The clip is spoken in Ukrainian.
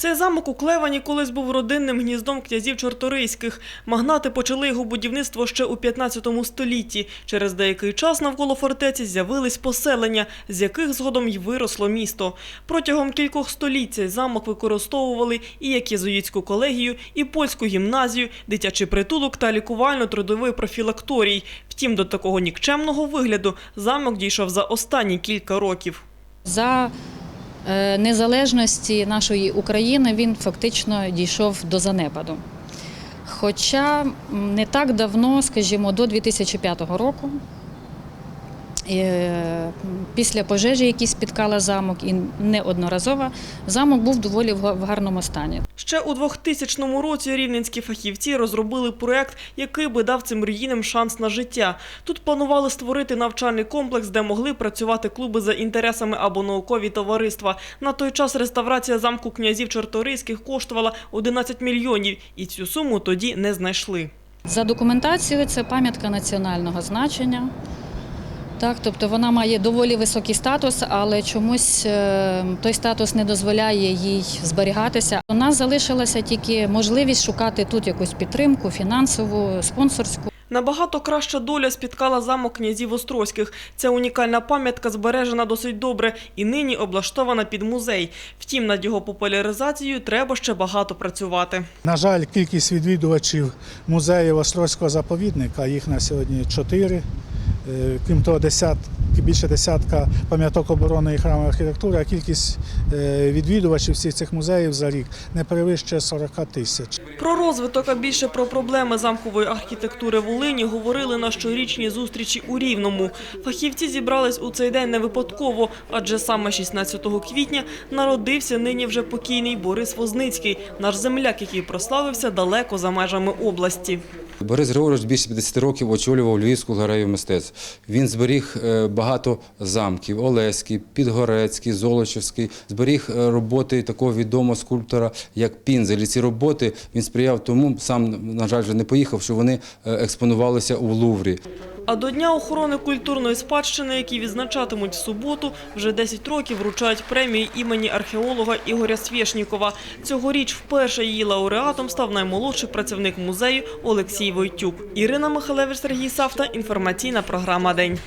Цей замок у Клевані колись був родинним гніздом князів Чорторийських. Магнати почали його будівництво ще у 15 столітті. Через деякий час навколо фортеці з'явились поселення, з яких згодом й виросло місто. Протягом кількох століть цей замок використовували і як єзуїтську колегію, і польську гімназію, дитячий притулок та лікувально-трудовий профілакторій. Втім, до такого нікчемного вигляду замок дійшов за останні кілька років. За незалежності нашої України він фактично дійшов до занепаду. Хоча не так давно, скажімо, до 2005 року, е, після пожежі, які спіткала замок, і неодноразово, замок був доволі в гарному стані. Ще у 2000 році рівненські фахівці розробили проект, який би дав цим руїнам шанс на життя. Тут планували створити навчальний комплекс, де могли працювати клуби за інтересами або наукові товариства. На той час реставрація замку князів Чорторийських коштувала 11 мільйонів, і цю суму тоді не знайшли. За документацією це пам'ятка національного значення. Так, тобто вона має доволі високий статус, але чомусь е, той статус не дозволяє їй зберігатися. У нас залишилася тільки можливість шукати тут якусь підтримку, фінансову, спонсорську. Набагато краща доля спіткала замок князів Острозьких. Ця унікальна пам'ятка збережена досить добре і нині облаштована під музей. Втім, над його популяризацією треба ще багато працювати. На жаль, кількість відвідувачів музею Острозького заповідника, їх на сьогодні чотири. Е, Крім того, десят, більше десятка пам'яток оборони і храмової архітектури, а кількість е, відвідувачів всіх цих музеїв за рік не перевищує 40 тисяч. Про розвиток, а більше про проблеми замкової архітектури Волині говорили на щорічній зустрічі у Рівному. Фахівці зібрались у цей день не випадково, адже саме 16 квітня народився нині вже покійний Борис Возницький, наш земляк, який прославився далеко за межами області. Борис Григорович більше 50 років очолював Львівську галерею мистецтв. Він зберіг е, багато замків: Олеський, Підгорецький, Золочівський. Зберіг е, роботи такого відомого скульптора, як Пінзель. І ці роботи він сприяв тому, сам, на жаль, вже не поїхав, що вони е, експонувалися у Луврі. А до Дня охорони культурної спадщини, який відзначатимуть в суботу, вже 10 років вручають премії імені археолога Ігоря Свєшнікова. Цьогоріч вперше її лауреатом став наймолодший працівник музею Олексій Войтюк. Ірина Михалевич, Сергій Савта. Інформаційна програма «День».